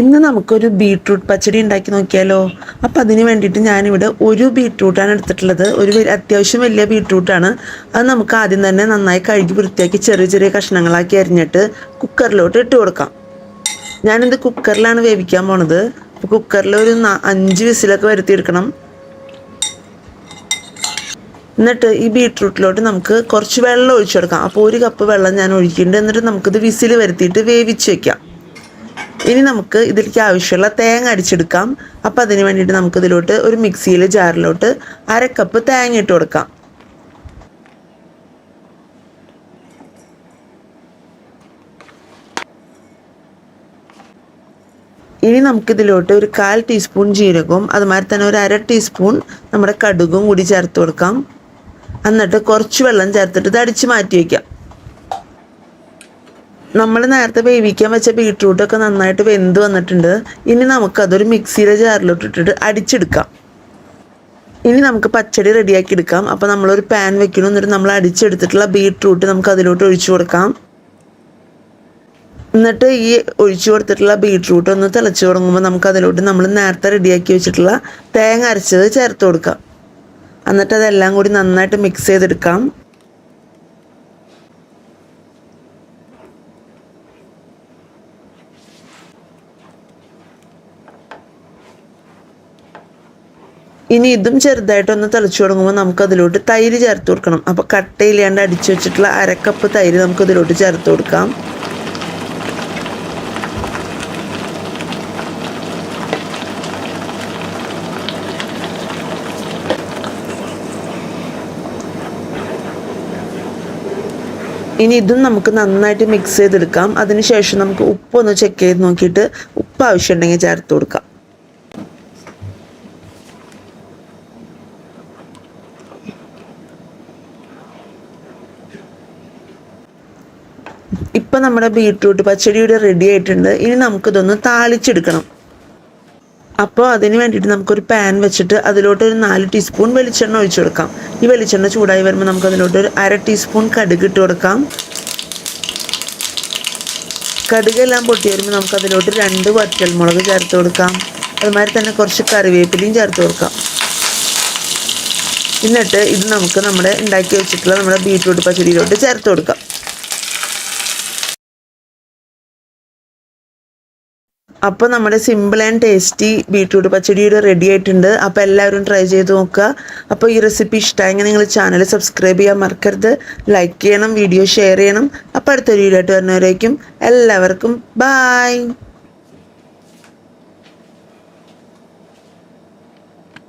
ഇന്ന് നമുക്കൊരു ബീട്രൂട്ട് പച്ചടി ഉണ്ടാക്കി നോക്കിയാലോ? അപ്പം അതിന് വേണ്ടിയിട്ട് ഞാനിവിടെ ഒരു ബീട്രൂട്ടാണ് എടുത്തിട്ടുള്ളത്. ഒരു അത്യാവശ്യം വലിയ ബീട്രൂട്ടാണ്. അത് നമുക്ക് ആദ്യം തന്നെ നന്നായി കഴുകി വൃത്തിയാക്കി ചെറിയ ചെറിയ കഷ്ണങ്ങളാക്കി അരിഞ്ഞിട്ട് കുക്കറിലോട്ട് ഇട്ട് കൊടുക്കാം. ഞാനിത് കുക്കറിലാണ് വേവിക്കാൻ പോണത്. അപ്പോൾ കുക്കറിൽ ഒരു അഞ്ച് വിസിലൊക്കെ വരുത്തിയെടുക്കണം എന്നിട്ട് ഈ ബീട്രൂട്ടിലോട്ട് നമുക്ക് കുറച്ച് വെള്ളം ഒഴിച്ചു കൊടുക്കാം അപ്പോൾ ഒരു കപ്പ് വെള്ളം ഞാൻ ഒഴിക്കുന്നുണ്ട്. എന്നിട്ട് നമുക്കിത് വിസിൽ വരുത്തിയിട്ട് വേവിച്ച് വെക്കാം. ഇനി നമുക്ക് ഇതിലേക്ക് ആവശ്യമുള്ള തേങ്ങ അടിച്ചെടുക്കാം അപ്പോൾ അതിന് വേണ്ടിയിട്ട് നമുക്ക് ഇതിലോട്ട് ഒരു മിക്സിയിൽ ജാറിലോട്ട് അര കപ്പ് തേങ്ങ ഇട്ട് കൊടുക്കാം. ഇനി നമുക്കിതിലോട്ട് ഒരു കാൽ ടീസ്പൂൺ ജീരകവും അതുമാതിരി തന്നെ ഒരു അര ടീസ്പൂൺ നമ്മുടെ കടുകും കൂടി ചേർത്ത് കൊടുക്കാം. എന്നിട്ട് കുറച്ച് വെള്ളം ചേർത്തിട്ട് ഇത് അടിച്ച് മാറ്റി വയ്ക്കാം. നമ്മൾ നേരത്തെ വേവിക്കാൻ വെച്ച ബീട്രൂട്ടൊക്കെ നന്നായിട്ട് വെന്ത് വന്നിട്ടുണ്ട്. ഇനി നമുക്കതൊരു മിക്സിയുടെ ജാറിലോട്ട് ഇട്ടിട്ട് അടിച്ചെടുക്കാം. ഇനി നമുക്ക് പച്ചടി റെഡിയാക്കി എടുക്കാം. അപ്പോൾ നമ്മളൊരു പാൻ വെക്കണം എന്നിട്ട് നമ്മൾ അടിച്ചെടുത്തിട്ടുള്ള ബീട്രൂട്ട് നമുക്ക് അതിലോട്ട് ഒഴിച്ചു കൊടുക്കാം. എന്നിട്ട് ഈ ഒഴിച്ചു കൊടുത്തിട്ടുള്ള ബീട്രൂട്ട് ഒന്ന് തിളച്ചു തുടങ്ങുമ്പോൾ നമുക്ക് അതിലോട്ട് നമ്മൾ നേരത്തെ റെഡിയാക്കി വെച്ചിട്ടുള്ള തേങ്ങ അരച്ചത് ചേർത്ത് കൊടുക്കാം. എന്നിട്ട് അതെല്ലാം കൂടി നന്നായിട്ട് മിക്സ് ചെയ്തെടുക്കാം. ഇനി ഇതും ചെറുതായിട്ടൊന്ന് തിളച്ചു തുടങ്ങുമ്പോൾ നമുക്ക് അതിലോട്ട് തൈര് ചേർത്ത് കൊടുക്കണം. അപ്പോൾ കട്ടയില്ലാണ്ട് അടിച്ചു വെച്ചിട്ടുള്ള അരക്കപ്പ് തൈര് നമുക്ക് ഇതിലോട്ട് ചേർത്ത് കൊടുക്കാം. ഇനി ഇതും നമുക്ക് നന്നായിട്ട് മിക്സ് ചെയ്തെടുക്കാം. അതിനുശേഷം നമുക്ക് ഉപ്പൊന്ന് ചെക്ക് ചെയ്ത് നോക്കിയിട്ട് ഉപ്പ് ആവശ്യമുണ്ടെങ്കിൽ ചേർത്ത് കൊടുക്കാം. ഇപ്പം നമ്മുടെ ബീട്രൂട്ട് പച്ചടിയുടെ റെഡി ആയിട്ടുണ്ട്. ഇനി നമുക്കിതൊന്ന് താളിച്ചെടുക്കണം. അപ്പോൾ അതിന് വേണ്ടിയിട്ട് നമുക്കൊരു പാൻ വെച്ചിട്ട് അതിലോട്ട് ഒരു നാല് ടീസ്പൂൺ വെളിച്ചെണ്ണ ഒഴിച്ചു കൊടുക്കാം. ഈ വെളിച്ചെണ്ണ ചൂടായി വരുമ്പോൾ നമുക്ക് അതിലോട്ട് ഒരു അര ടീസ്പൂൺ കടുക് ഇട്ട് കൊടുക്കാം. കടുകെല്ലാം പൊട്ടി വരുമ്പോൾ നമുക്ക് അതിലോട്ട് രണ്ട് വറ്റൽമുളക് ചേർത്ത് കൊടുക്കാം. അതുമാതിരി തന്നെ കുറച്ച് കറിവേപ്പിലയും ചേർത്ത് കൊടുക്കാം. എന്നിട്ട് ഇത് നമുക്ക് നമ്മുടെ ഉണ്ടാക്കി വെച്ചിട്ടുള്ള നമ്മുടെ ബീട്രൂട്ട് പച്ചടിയിലോട്ട് ചേർത്ത് കൊടുക്കാം. അപ്പോൾ നമ്മുടെ സിമ്പിൾ ആൻഡ് ടേസ്റ്റി ബീട്രൂട്ട് പച്ചടിയുടെ റെഡി ആയിട്ടുണ്ട്. അപ്പോൾ എല്ലാവരും ട്രൈ ചെയ്ത് നോക്കുക. അപ്പോൾ ഈ റെസിപ്പി ഇഷ്ടമായെങ്കിൽ നിങ്ങൾ ചാനൽ സബ്സ്ക്രൈബ് ചെയ്യാൻ മറക്കരുത്. ലൈക്ക് ചെയ്യണം വീഡിയോ ഷെയർ ചെയ്യണം. അപ്പോൾ അടുത്തൊരു വീഡിയോ ആയിട്ട് വരുന്നവരേക്കും എല്ലാവർക്കും ബായ്